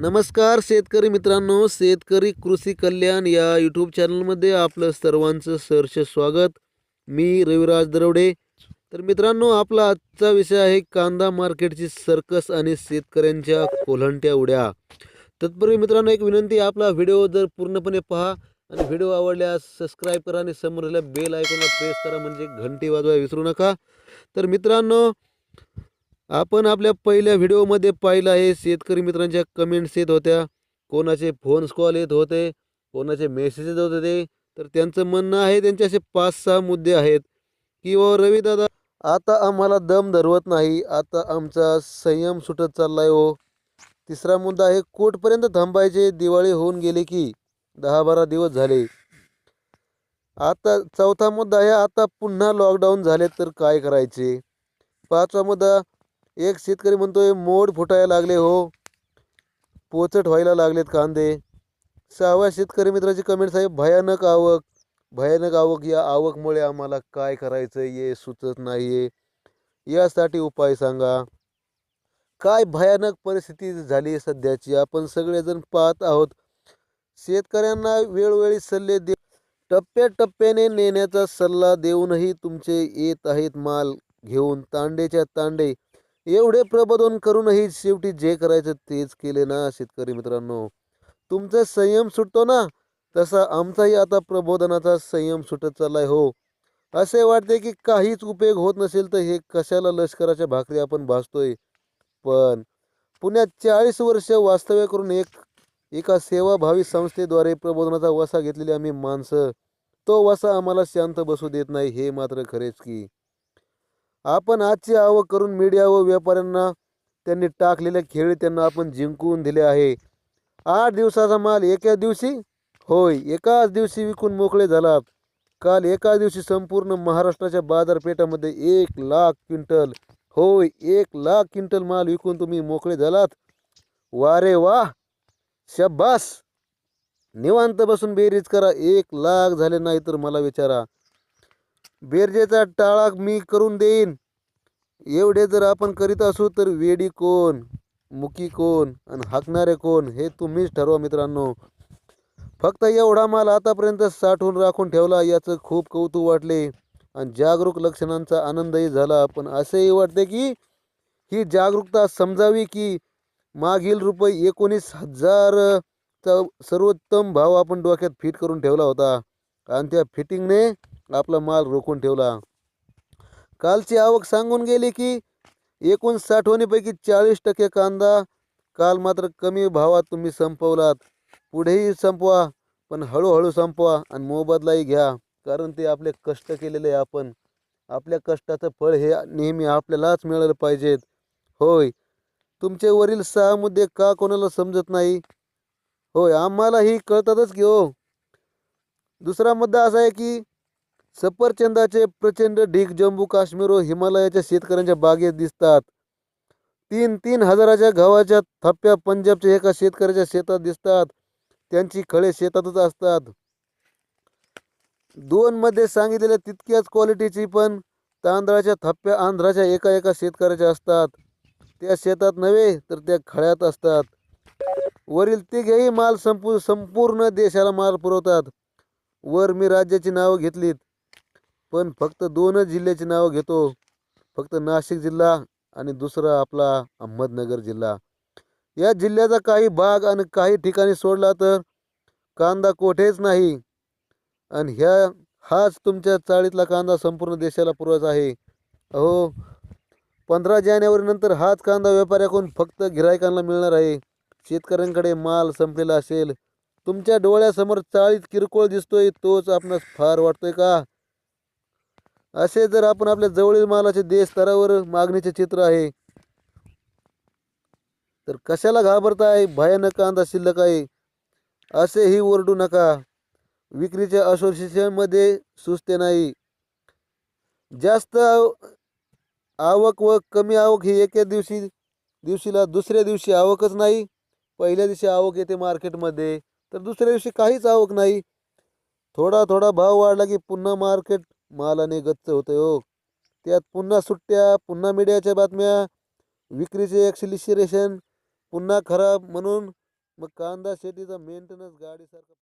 नमस्कार शेतकरी मित्रांनो शेतकरी कृषी कल्याण या यूट्यूब चॅनलमध्ये आपलं सर्वांचं सहर्ष स्वागत. मी रविराज दरवडे तर मित्रांनो आपला आजचा विषय आहे कांदा मार्केटची सर्कस आणि शेतकऱ्यांच्या कोल्हंट्या उड्या. तत्पूर्वी मित्रांनो एक विनंती आपला व्हिडिओ जर पूर्णपणे पहा आणि व्हिडिओ आवडल्यास सबस्क्राईब करा आणि समोरल्या बेल आयकॉनला प्रेस करा म्हणजे घंटी वाजवायला विसरू नका. तर मित्रांनो आपण आपल्या पहिल्या व्हिडिओमध्ये पाहिलं आहे शेतकरी मित्रांच्या कमेंट्स येत होत्या. कोणाचे फोन्स कॉल येत होते कोणाचे मेसेजेस येत होते तर त्यांचं म्हणणं आहे त्यांचे असे पाच सहा मुद्दे आहेत की ओ रवीदादा आता आम्हाला दम धरवत नाही. आता आमचा संयम सुटत चालला आहे हो. तिसरा मुद्दा आहे कोर्टपर्यंत थांबायचे. दिवाळी होऊन गेले की दहा बारा दिवस झाले. आता चौथा मुद्दा आहे आता पुन्हा लॉकडाऊन झाले तर काय करायचे? पाचवा मुद्दा एक शेतकरी म्हणतोय मोड फुटायला लागले हो. पोचट व्हायला लागलेत कांदे. सहाव्या शेतकरी मित्राची कमेंट्स आहे भयानक आवक. भयानक आवक या आवकमुळे आम्हाला काय करायचं ये सुचत नाहीये. यासाठी उपाय सांगा. काय भयानक परिस्थिती झाली सध्याची? आपण सगळेजण पाहत आहोत. शेतकऱ्यांना वेळोवेळी सल्ले दे. टप्प्याटप्प्याने नेण्याचा सल्ला देऊनही तुमचे येत आहेत माल घेऊन. तांडेच्या तांडे एवढे प्रबोधन करूनही शेवटी जे करायचं तेच केले ना शेतकरी मित्रांनो. तुमचा संयम सुटतो ना तसा आमचाही आता प्रबोधनाचा संयम सुटत चाललाय हो. असे वाटते की काहीच उपयोग होत नसेल तर हे कशाला लष्कराच्या भाकरी आपण भासतोय पण पुण्यात चाळीस वर्ष वास्तव्य करून एक एका सेवाभावी संस्थेद्वारे प्रबोधनाचा वसा घेतलेली आम्ही माणसं. तो वसा आम्हाला शांत बसू देत नाही हे मात्र खरेच की. आपण आजची आवक करून मीडिया व व्यापाऱ्यांना त्यांनी टाकलेल्या खेळ त्यांना आपण जिंकून दिले आहे. आठ दिवसाचा माल एका दिवशी? होय एकाच दिवशी विकून मोकळे झालात. काल एका दिवशी संपूर्ण महाराष्ट्राच्या बाजारपेठामध्ये एक लाख क्विंटल होय एक लाख क्विंटल माल विकून तुम्ही मोकळे झालात. वारे वा शब्बास निवांत बसून बेरीज करा एक लाख झाले नाही तर मला विचारा. बेरजेचा टाळा मी करून देईन. एवढे जर आपण करीत असू तर वेडी कोण मुकी कोण आणि हाकणारे कोण हे तुम्हीच ठरवा मित्रांनो. फक्त एवढा माल आतापर्यंत साठवून राखून ठेवला याचं खूप कौतुक वाटले. आणि जागरूक लक्षणांचा आनंदही झाला. पण असेही वाटते की ही जागरूकता समजावी की मागील रुपये एकोणीस हजारचा सर्वोत्तम भाव आपण डोक्यात फिट करून ठेवला होता. आणि त्या फिटिंगने आपला माल रोखून ठेवला. कालची आवक सांगून गेली की एकूण साठवणीपैकी चाळीस टक्के कांदा काल मात्र कमी भावात तुम्ही संपवलात. पुढेही संपवा पण हळूहळू संपवा आणि मोबदलाही घ्या कारण ते आपले कष्ट केलेले आहे आपण. आपल्या कष्टाचं फळ हे नेहमी आपल्यालाच मिळालं पाहिजेत. होय तुमचे वरील सहा मुद्दे का कोणाला समजत नाही? होय आम्हालाही कळतातच की हो. दुसरा मुद्दा असा आहे की सफरचंदाचे प्रचंड ढीक जम्मू काश्मीर व हिमालयाच्या शेतकऱ्यांच्या बागेत दिसतात. तीन तीन हजाराच्या गव्हाच्या थप्प्या पंजाबच्या एका शेतकऱ्याच्या शेतात दिसतात. त्यांची खळे शेतातच असतात. दोन मध्ये सांगितलेल्या तितक्याच क्वालिटीची पण तांदळाच्या थप्प्या आंध्राच्या एका एका शेतकऱ्याच्या असतात. त्या शेतात नव्हे तर त्या खळ्यात असतात. वरील तिघेही माल संपू संपूर्ण देशाला माल पुरवतात. वर मी राज्याची नावं घेतलीत. पण फक्त दोनच जिल्ह्याची नावं घेतो. फक्त नाशिक जिल्हा आणि दुसरा आपला अहमदनगर जिल्हा. या जिल्ह्याचा काही भाग आणि काही ठिकाणी सोडला तर कांदा कोठेच नाही. आणि ह्या हाच तुमच्या चाळीतला कांदा संपूर्ण देशाला पुरवायचा आहे. अहो पंधरा जानेवारीनंतर हाच कांदा व्यापाऱ्याकडून फक्त गिरायकांना मिळणार आहे. शेतकऱ्यांकडे माल संपलेला असेल. तुमच्या डोळ्यासमोर चाळीत किरकोळ दिसतोय तोच आपणास फार वाटतोय का? असे जर आपण आपल्या जवळील मालाचे देश स्तरावर मागणीचे चित्र आहे तर कशाला घाबरताय? भयानक अंदाज शिल्लक आहे. असेही ओरडू नका. विक्रीच्या असोसिएशनमध्ये सुचते नाही. जास्त आवक व कमी आवक ही एका दिवशी दिवशीला दुसऱ्या दिवशी आवकच नाही. पहिल्या दिवशी आवक येते मार्केटमध्ये तर दुसऱ्या दिवशी काहीच आवक नाही. थोडा थोडा भाव वाढला की पुन्हा मार्केट मालाने गच्च होतं हो. त्यात पुन्हा सुट्ट्या पुन्हा मीडियाच्या बातम्या विक्रीचे ॲक्सिलिशरेशन पुन्हा खराब म्हणून मग कांदा शेतीचा मेंटेनन्स गाडीसारखं